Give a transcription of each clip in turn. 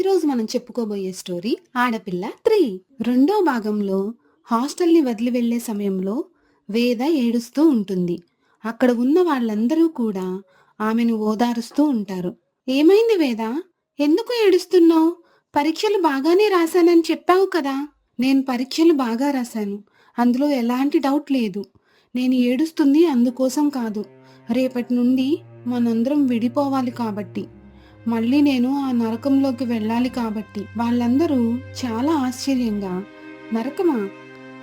ఈరోజు మనం చెప్పుకోబోయే స్టోరీ ఆడపిల్ల త్రీ. రెండో భాగంలో హాస్టల్ని వదిలి వెళ్ళే సమయంలో వేద ఏడుస్తూ ఉంటుంది. అక్కడ ఉన్న వాళ్ళందరూ కూడా ఆమెను ఓదారుస్తూ ఉంటారు. ఏమైంది వేద? ఎందుకు ఏడుస్తున్నావు? పరీక్షలు బాగానే రాశానని చెప్పావు కదా. నేను పరీక్షలు బాగా రాశాను. అందులో ఎలాంటి డౌట్ లేదు. నేను ఏడుస్తుంది అందుకోసం కాదు. రేపటి నుండి మనందరం విడిపోవాలి కాబట్టి. మళ్ళీ నేను ఆ నరకంలోకి వెళ్ళాలి కాబట్టి వాళ్ళందరూ చాలా ఆశ్చర్యంగా నరకమా?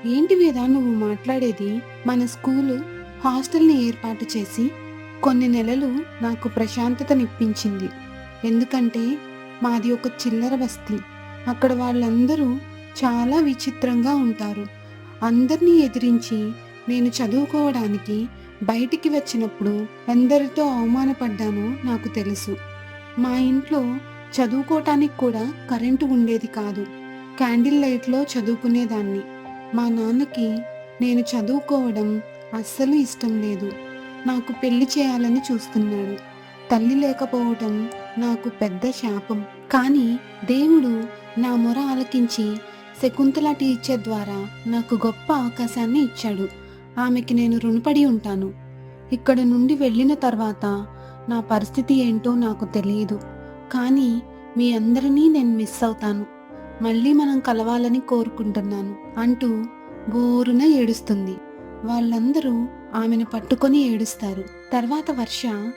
ఏంటి వేదా నువ్వు మాట్లాడేది? మన స్కూలు హాస్టల్ని ఏర్పాటు చేసి కొన్ని నెలలు నాకు ప్రశాంతతనిప్పించింది ఎందుకంటే మాది ఒక చిల్లర బస్తీ. అక్కడ వాళ్ళందరూ చాలా విచిత్రంగా ఉంటారు. అందరినీ ఎదిరించి నేను చదువుకోవడానికి బయటికి వచ్చినప్పుడు ఎందరితో అవమానపడ్డానో నాకు తెలుసు. మా ఇంట్లో చదువుకోవటానికి కూడా కరెంటు ఉండేది కాదు. క్యాండిల్ లైట్లో చదువుకునేదాన్ని. మా నాన్నకి నేను చదువుకోవడం అస్సలు ఇష్టం లేదు. నాకు పెళ్ళి చేయాలని చూస్తున్నాడు. తల్లి లేకపోవటం నాకు పెద్ద శాపం. కానీ దేవుడు నా మొర ఆలకించి శకుంతల టీచర్ ద్వారా నాకు గొప్ప అవకాశాన్ని ఇచ్చాడు. ఆమెకి నేను రుణపడి ఉంటాను. ఇక్కడ నుండి వెళ్ళిన తర్వాత నా పరిస్థితి ఏంటో నాకు తెలియదు. కానీ మీ అందరినీ నేను మిస్ అవుతాను. మళ్ళీ మనం కలవాలని కోరుకుంటున్నాను అంటూ బోరున ఏడుస్తుంది. వాళ్ళందరూ ఆమెను పట్టుకొని ఏడుస్తారు. తర్వాత వర్ష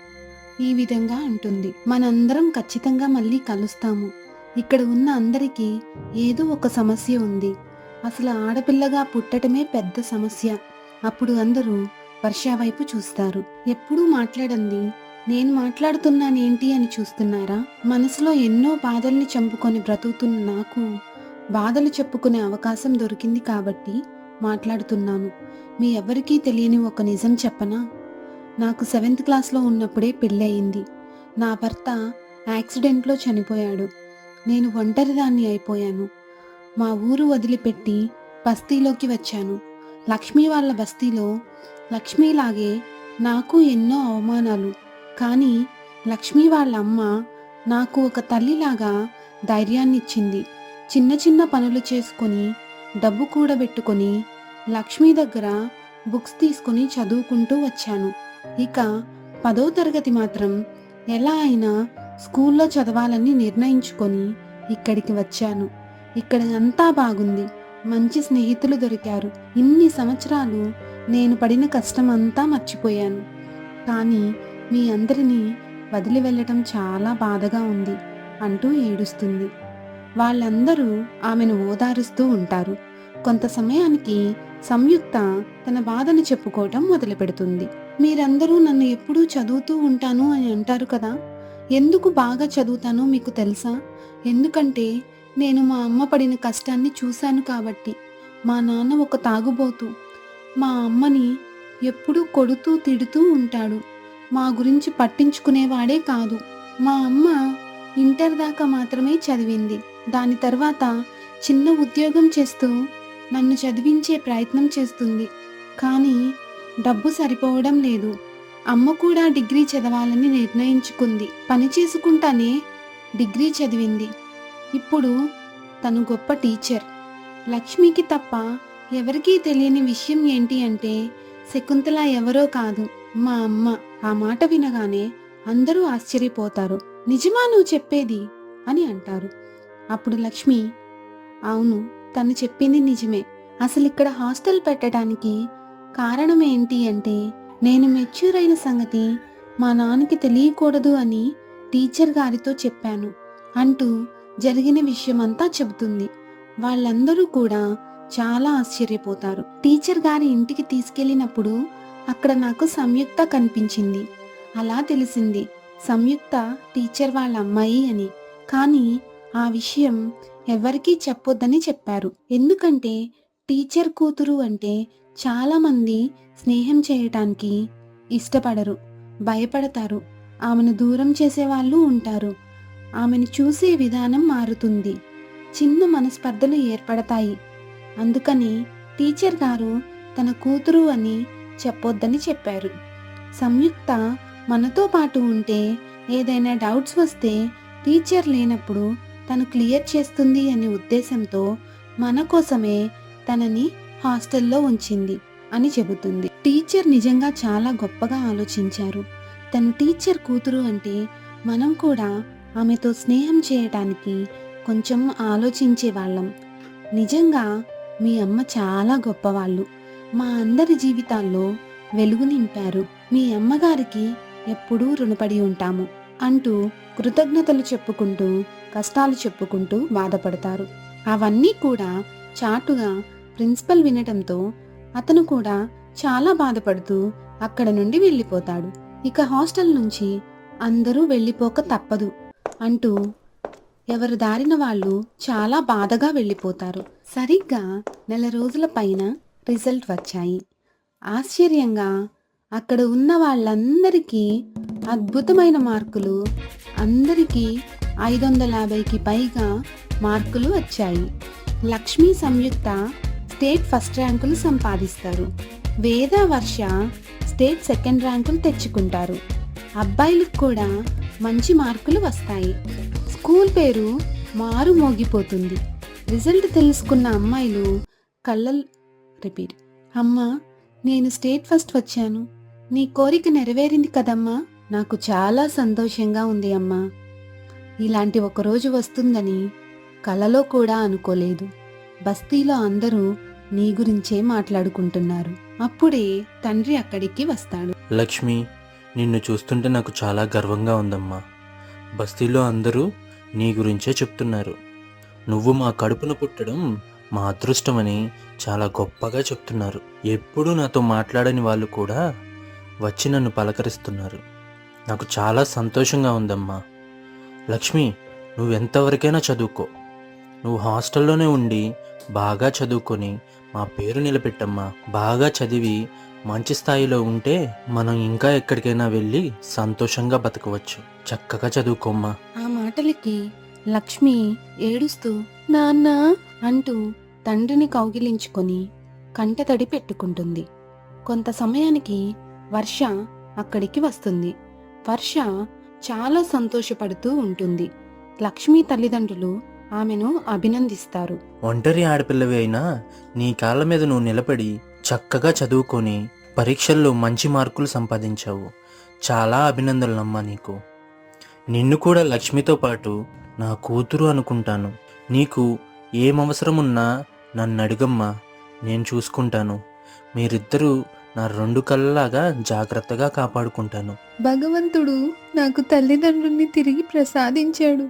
ఈ విధంగా అంటుంది. మనందరం ఖచ్చితంగా మళ్ళీ కలుస్తాము. ఇక్కడ ఉన్న అందరికీ ఏదో ఒక సమస్య ఉంది. అసలు ఆడపిల్లగా పుట్టటమే పెద్ద సమస్య. అప్పుడు అందరూ వర్ష వైపు చూస్తారు. ఎప్పుడూ మాట్లాడండి నేను మాట్లాడుతున్నానేంటి అని చూస్తున్నారా? మనసులో ఎన్నో బాధల్ని చంపుకొని బ్రతుకుతున్న నాకు బాధలు చెప్పుకునే అవకాశం దొరికింది కాబట్టి మాట్లాడుతున్నాను. మీ ఎవరికీ తెలియని ఒక నిజం చెప్పనా? నాకు సెవెంత్ క్లాస్లో ఉన్నప్పుడే పెళ్ళయింది. నా భర్త యాక్సిడెంట్లో చనిపోయాడు. నేను ఒంటరిదాన్ని అయిపోయాను. మా ఊరు వదిలిపెట్టి బస్తీలోకి వచ్చాను. లక్ష్మి వాళ్ళ బస్తీలో లక్ష్మీలాగే నాకు ఎన్నో అవమానాలు కానీ లక్ష్మి వాళ్ళ అమ్మ నాకు ఒక తల్లిలాగా ధైర్యాన్ని ఇచ్చింది చిన్న చిన్న పనులు చేసుకొని డబ్బు కూడబెట్టుకొని లక్ష్మి దగ్గర బుక్స్ తీసుకొని చదువుకుంటూ వచ్చాను. ఇక పదో తరగతి మాత్రం ఎలా అయినా స్కూల్లో చదవాలని నిర్ణయించుకొని ఇక్కడికి వచ్చాను. ఇక్కడ అంతా బాగుంది. మంచి స్నేహితులు దొరికారు. ఇన్ని సంవత్సరాలు నేను పడిన కష్టం అంతా మర్చిపోయాను. కానీ మీ అందరినీ వదిలి వెళ్ళటం చాలా బాధగా ఉంది అంటూ ఏడుస్తుంది. వాళ్ళందరూ ఆమెను ఓదారుస్తూ ఉంటారు. కొంత సమయానికి సంయుక్త తన బాధను చెప్పుకోవటం మొదలుపెడుతుంది. మీరందరూ నన్ను ఎప్పుడూ చదువుతూ ఉంటాను అని అంటారు కదా? ఎందుకు బాగా చదువుతానో మీకు తెలుసా? ఎందుకంటే నేను మా అమ్మ పడిన కష్టాన్ని చూశాను కాబట్టి. మా నాన్న ఒక తాగుబోతు. మా అమ్మని ఎప్పుడూ కొడుతూ తిడుతూ ఉంటాడు. మా గురించి పట్టించుకునేవాడే కాదు. మా అమ్మ ఇంటర్ దాకా మాత్రమే చదివింది. దాని తర్వాత చిన్న ఉద్యోగం చేస్తూ నన్ను చదివించే ప్రయత్నం చేస్తుంది. కానీ డబ్బు సరిపోవడం లేదు. అమ్మ కూడా డిగ్రీ చదవాలని నిర్ణయించుకుంది. పని చేసుకుంటానే డిగ్రీ చదివింది. ఇప్పుడు తను గొప్ప టీచర్. లక్ష్మికి తప్ప ఎవరికీ తెలియని విషయం ఏంటి అంటే శకుంతల ఎవరో కాదు మా అమ్మ. ఆ మాట వినగానే అందరూ ఆశ్చర్యపోతారు. నిజమా నువ్వు చెప్పేది? అని అంటారు. అప్పుడు లక్ష్మి అవును తను చెప్పింది నిజమే. అసలు ఇక్కడ హాస్టల్ పెట్టడానికి కారణం ఏంటి అంటే నేను మెచ్యూర్ అయిన సంగతి మా నాన్నకి తెలియకూడదు అని టీచర్ గారితో చెప్పాను. అంటూ జరిగిన విషయమంతా చెబుతుంది. వాళ్ళందరూ కూడా చాలా ఆశ్చర్యపోతారు. టీచర్ గారి ఇంటికి తీసుకెళ్ళినప్పుడు అక్కడ నాకు సంయుక్త కనిపించింది. అలా తెలిసింది సంయుక్త టీచర్ వాళ్ళ అమ్మాయి అని. కానీ ఆ విషయం ఎవరికీ చెప్పొద్దని చెప్పారు. ఎందుకంటే టీచర్ కూతురు అంటే చాలామంది స్నేహం చేయటానికి ఇష్టపడరు భయపడతారు. ఆమెను దూరం చేసేవాళ్ళు ఉంటారు. ఆమెను చూసే విధానం మారుతుంది. చిన్న మనస్పర్ధలు ఏర్పడతాయి. అందుకని టీచర్ గారు తన కూతురు అని చెప్పొద్దని చెప్పారు. సంయుక్త మనతో పాటు ఉంటే ఏదైనా డౌట్స్ వస్తే టీచర్ లేనప్పుడు తను క్లియర్ చేస్తుంది అనే ఉద్దేశంతో మన కోసమే తనని హాస్టల్లో ఉంచింది అని చెబుతుంది. టీచర్ నిజంగా చాలా గొప్పగా ఆలోచించారు. తన టీచర్ కూతురు అంటే మనం కూడా ఆమెతో స్నేహం చేయటానికి కొంచెం ఆలోచించే వాళ్ళం. నిజంగా మీ అమ్మ చాలా గొప్పవాళ్ళు. మా అందరి జీవితాల్లో వెలుగు నింపారు. మీ అమ్మగారికి ఎప్పుడూ రుణపడి ఉంటాము అంటూ కృతజ్ఞతలు చెప్పుకుంటూ కష్టాలు చెప్పుకుంటూ బాధపడతారు. అవన్నీ కూడా చాటుగా ప్రిన్సిపల్ వినటంతో అతను కూడా చాలా బాధపడుతూ అక్కడ నుండి వెళ్ళిపోతాడు. ఇక హాస్టల్ నుంచి అందరూ వెళ్ళిపోక తప్పదు అంటూ ఎవరు దారిన వాళ్ళు చాలా బాధగా వెళ్ళిపోతారు. సరిగ్గా నెల రోజుల పైన రిజల్ట్ వచ్చాయి. ఆశ్చర్యంగా అక్కడ ఉన్న వాళ్ళందరికీ అద్భుతమైన మార్కులు అందరికీ ఐదు వందల యాభైకి పైగా మార్కులు వచ్చాయి. లక్ష్మీ సంయుక్త స్టేట్ ఫస్ట్ ర్యాంకులు సంపాదిస్తారు. వేద వర్ష స్టేట్ సెకండ్ ర్యాంకులు తెచ్చుకుంటారు. అబ్బాయిలకు కూడా మంచి మార్కులు వస్తాయి. స్కూల్ పేరు మారు మోగిపోతుంది రిజల్ట్ తెలుసుకున్న అమ్మాయిలు కళ్ళ రిపీట్. అమ్మా నేను స్టేట్ ఫస్ట్ వచ్చాను. నీ కోరిక నెరవేరింది కదమ్మా. నాకు చాలా సంతోషంగా ఉంది అమ్మా. ఇలాంటి ఒకరోజు వస్తుందని కలలో కూడా అనుకోలేదు. బస్తీలో అందరూ నీ గురించే మాట్లాడుకుంటున్నారు. అప్పుడే తండ్రి అక్కడికి వస్తాడు. లక్ష్మి నిన్ను చూస్తుంటే నాకు చాలా గర్వంగా ఉందమ్మా. బస్తీలో అందరూ నీ గురించే చెప్తున్నారు. నువ్వు మా కడుపున పుట్టడం మా అదృష్టమని చాలా గొప్పగా చెప్తున్నారు. ఎప్పుడూ నాతో మాట్లాడని వాళ్ళు కూడా వచ్చి నన్ను పలకరిస్తున్నారు. నాకు చాలా సంతోషంగా ఉందమ్మా. లక్ష్మి నువ్వెంతవరకైనా చదువుకో. నువ్వు హాస్టల్లోనే ఉండి బాగా చదువుకొని మా పేరు నిలబెట్టమ్మా. బాగా చదివి మంచి స్థాయిలో ఉంటే మనం ఇంకా ఎక్కడికైనా వెళ్ళి సంతోషంగా బతకవచ్చు. చక్కగా చదువుకోమ్మా. ఆ మాటలకి లక్ష్మి ఏడుస్తూ నాన్న అంటూ తండ్రిని కౌగిలించుకొని కంటతడి పెట్టుకుంటుంది. కొంత సమయానికి వర్ష అక్కడికి వస్తుంది. వర్ష చాలా సంతోషపడుతూ ఉంటుంది. లక్ష్మి తల్లిదండ్రులు ఆమెను అభినందిస్తారు. ఒంటరి ఆడపిల్లవి అయినా నీ కాళ్ళ మీద నువ్వు నిలబడి చక్కగా చదువుకొని పరీక్షల్లో మంచి మార్కులు సంపాదించావు. చాలా అభినందనలమ్మా నీకు. నిన్ను కూడా లక్ష్మితో పాటు నా కూతురు అనుకుంటాను. నీకు ఏం అవసరం ఉన్నా నన్ను అడుగమ్మా నేను చూసుకుంటాను. మీరిద్దరూ నా రెండు కళ్ళలాగా జాగ్రత్తగా కాపాడుకుంటాను. భగవంతుడు నాకు తల్లిదండ్రుల్ని తిరిగి ప్రసాదించాడు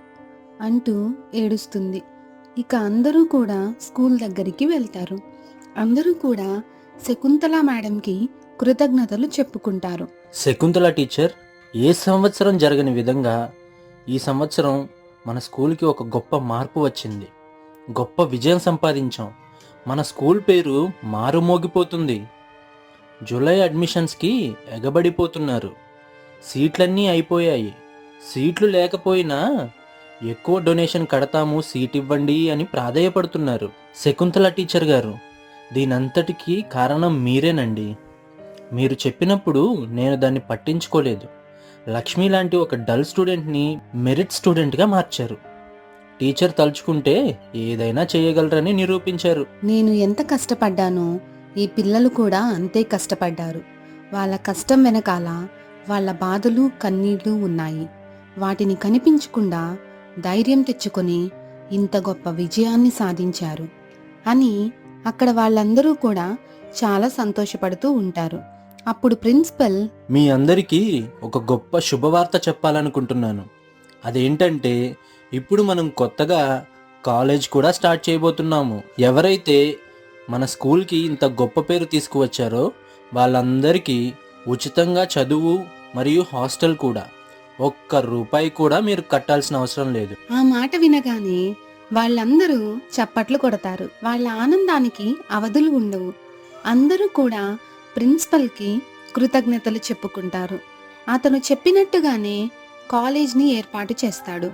అంటూ ఏడుస్తుంది. ఇక అందరూ కూడా స్కూల్ దగ్గరికి వెళ్తారు. అందరూ కూడా శకుంతల మేడంకి కృతజ్ఞతలు చెప్పుకుంటారు. శకుంతల టీచర్ ఏ సంవత్సరం జరగని విధంగా ఈ సంవత్సరం మన స్కూల్కి ఒక గొప్ప మార్పు వచ్చింది. గొప్ప విజయం సంపాదించాం. మన స్కూల్ పేరు మారుమోగిపోతుంది. జూలై అడ్మిషన్స్కి ఎగబడిపోతున్నారు. సీట్లన్నీ అయిపోయాయి. సీట్లు లేకపోయినా ఎక్కువ డొనేషన్ కడతాము సీట్ ఇవ్వండి అని ప్రాధేయపడుతున్నారు శకుంతల టీచర్ గారు. దీనంతటికీ కారణం మీరేనండి. మీరు చెప్పినప్పుడు నేను దాన్ని పట్టించుకోలేదు. లక్ష్మి లాంటి ఒక డల్ స్టూడెంట్ని మెరిట్ స్టూడెంట్గా మార్చారు. టీచర్ తలుచుకుంటే ఏదైనా చేయగలరని నిరూపించారు. నేను ఎంత కష్టపడ్డానో ఈ పిల్లలు కూడా అంతే కష్టపడ్డారు. వాళ్ళ కష్టం వెనకాల వాళ్ళ బాధలు కన్నీళ్ళు ఉన్నాయి. వాటిని కనిపించకుండా ధైర్యం తెచ్చుకొని ఇంత గొప్ప విజయాన్ని సాధించారు అని అక్కడ వాళ్ళందరూ కూడా చాలా సంతోషపడుతూ ఉంటారు. అప్పుడు ప్రిన్సిపల్ మీ అందరికీ ఒక గొప్ప శుభవార్త చెప్పాలనుకుంటున్నాను. అదేంటంటే ఇప్పుడు మనం కొత్తగా కాలేజ్ కూడా స్టార్ట్ చేయబోతున్నాము. ఎవరైతే మన స్కూల్కి ఇంత గొప్ప పేరు తీసుకువచ్చారో వాళ్ళందరికీ ఉచితంగా చదువు మరియు హాస్టల్ కూడా ఒక్క రూపాయి కూడా మీరు కట్టాల్సిన అవసరం లేదు. ఆ మాట వినగానే వాళ్ళందరూ చప్పట్లు కొడతారు. వాళ్ళ ఆనందానికి అవధులు ఉండవు. అందరూ కూడా ప్రిన్సిపల్కి కృతజ్ఞతలు చెప్పుకుంటారు. అతను చెప్పినట్టుగానే కాలేజ్ని ఏర్పాటు చేస్తాడు.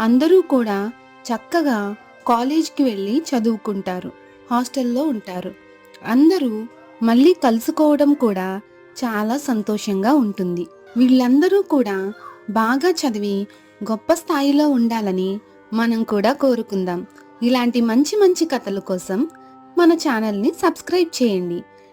అందరూ కూడా చక్కగా కాలేజ్కి వెళ్ళి చదువుకుంటారు. హాస్టల్లో ఉంటారు. అందరూ మళ్ళీ కలుసుకోవడం కూడా చాలా సంతోషంగా ఉంటుంది. వీళ్ళందరూ కూడా బాగా చదివి గొప్ప స్థాయిలో ఉండాలని మనం కూడా కోరుకుందాం. ఇలాంటి మంచి మంచి కథల కోసం మన ఛానల్ని సబ్స్క్రైబ్ చేయండి.